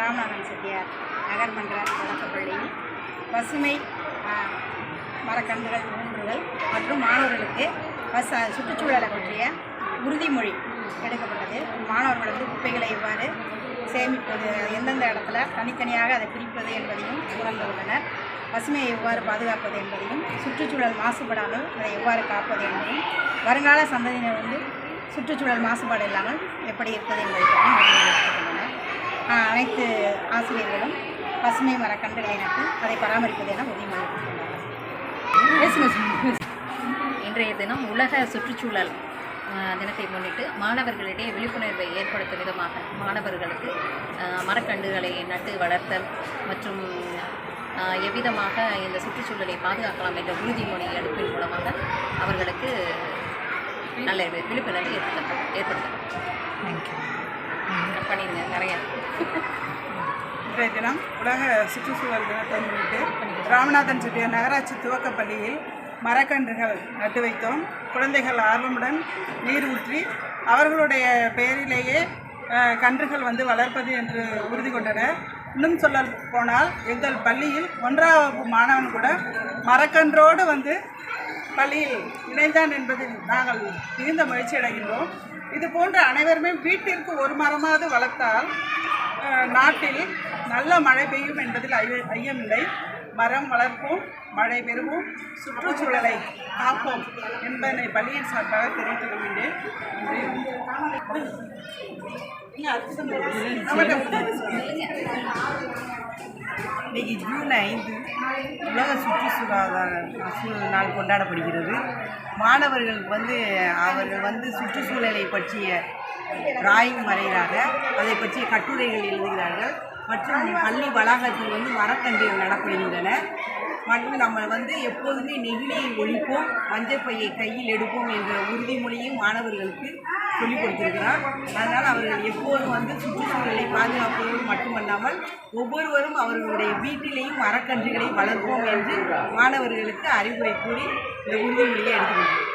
ராமநாதன் செட்டியார் நகர்மன்ற தொடக்கப்பள்ளியில் பசுமை மரக்கன்றுகள் ஊன்றுதல் மற்றும் மாணவர்களுக்கு பஸ் சுற்றுச்சூழலை பற்றிய உறுதிமொழி எடுக்கப்பட்டது. மாணவர்கள் வந்து குப்பைகளை எவ்வாறு சேமிப்பது எந்தெந்த இடத்துல தனித்தனியாக அதை பிரிப்பது என்பதையும் உணர்ந்துள்ளனர். பசுமையை எவ்வாறு பாதுகாப்பது என்பதையும் சுற்றுச்சூழல் மாசுபடாமல் அதை எவ்வாறு காப்பது என்பதையும் வருங்கால சந்ததியினர் வந்து சுற்றுச்சூழல் மாசுபாடு இல்லாமல் எப்படி இருப்பது என்பதை பற்றி அனைத்து ஆசிரியர்களும் பசுமை மரக்கன்றுகளை நட்டு அதை பராமரிப்பது என உறுதிமொழி இன்றைய தினம் உலக சுற்றுச்சூழல் தினத்தை முன்னிட்டு மாணவர்களிடையே விழிப்புணர்வை ஏற்படுத்தும் விதமாக மாணவர்களுக்கு மரக்கன்றுகளை நட்டு வளர்த்தல் மற்றும் எவ்விதமாக இந்த சுற்றுச்சூழலை பாதுகாக்கலாம் என்ற உறுதிமொழி எடுப்பின் மூலமாக அவர்களுக்கு நல்ல விழிப்புணர்வை ஏற்படுத்த ஏற்படுத்தப்படும் பண்ணிடுங்க நிறையா. இன்றைய தினம் உலக சுற்றுச்சூழல் தினத்தை முன்னிட்டு ராமநாதன் செட்டியார் நகராட்சி துவக்கப் பள்ளியில் மரக்கன்றுகள் நட்டு வைத்தோம். குழந்தைகள் ஆர்வமுடன் நீர் ஊற்றி அவர்களுடைய பெயரிலேயே கன்றுகள் வந்து வளர்ப்பது என்று உறுதி கொண்டனர். இன்னும் சொல்ல போனால் எங்கள் பள்ளியில் ஒன்றாம் வகுப்பு மாணவன் கூட மரக்கன்றோடு வந்து பள்ளியில் இணைந்தான் என்பதில் நாங்கள் மிகுந்த மகிழ்ச்சி அடைகின்றோம் இது போன்ற அனைவருமே வீட்டிற்கு ஒரு மரமாவது வளர்த்தால் நாட்டில் நல்ல மழை பெய்யும் என்பதில் ஐயமில்லை. மரம் வளர்ப்போம் மழை பெறுவோம் சுற்றுச்சூழலை காப்போம் என்பதனை பள்ளியின் சார்பாக தெரிவித்துக் கொள்கின்றேன். இன்னைக்கு ஜூன் ஐந்து உலக சுற்றுச்சூழல் சூழல் நாள் கொண்டாடப்படுகிறது. மாணவர்களுக்கு வந்து அவர்கள் வந்து சுற்றுச்சூழலை பற்றிய டிராயிங் வரைகிறார்கள் அதை பற்றிய கட்டுரைகள் எழுதுகிறார்கள். மற்றும் பள்ளி வளாகத்தில் வந்து மரக்கன்றுகள் நடப்படுகின்றன மற்றும் நம்ம வந்து எப்போதுமே நெகிழியை ஒழிப்போம் மஞ்சப்பையை கையில் எடுப்போம் என்ற உறுதிமொழியும் மாணவர்களுக்கு சொல்லிக் கொடுத்திருக்கிறார். அதனால் அவர்கள் எப்போதும் வந்து சுற்றுச்சூழலை பாதுகாப்பதோடு மட்டுமல்லாமல் ஒவ்வொருவரும் அவர்களுடைய வீட்டிலேயும் மரக்கன்றுகளை வளர்ப்போம் என்று மாணவர்களுக்கு அறிவுரை கூறி இந்த உறுதிமொழியை எடுத்துக்கொள்கிறேன்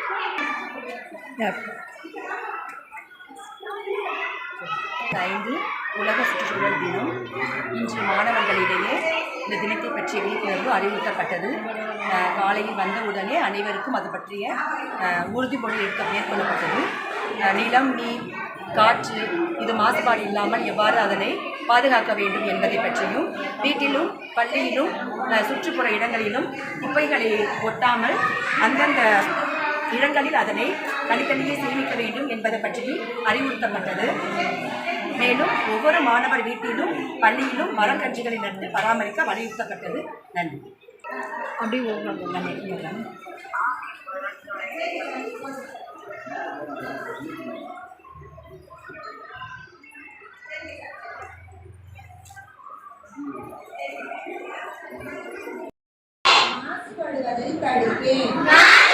ஐந்து உலக சுற்றுச்சூழல் தினம் இன்று மாணவர்களிடையே இந்த தினத்தை பற்றிய விழிப்புணர்வு அறிவுறுத்தப்பட்டது. காலையில் வந்தவுடனே அனைவருக்கும் அது பற்றிய உறுதிமொழி எடுக்க மேற்கொள்ளப்பட்டது. நிலம் நீர் காற்று இது மாசுபாடு இல்லாமல் எவ்வாறு அதனை பாதுகாக்க வேண்டும் என்பதை பற்றியும் வீட்டிலும் பள்ளியிலும் சுற்றுப்புற இடங்களிலும் குப்பைகளை ஒட்டாமல் அந்தந்த இடங்களில் அதனை தனித்தனியே சேமிக்க வேண்டும் என்பதை பற்றியும் அறிவுறுத்தப்பட்டது. மேலும் ஒவ்வொரு மாணவர் வீட்டிலும் பள்ளியிலும் மரக்கன்றுகளை நட்டு பராமரிக்க வலியுறுத்தப்பட்டது. நன்றி. அப்படி ஒவ்வொரு தடுப்பேன்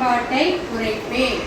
பண்பாட்டை குறைப்பேன்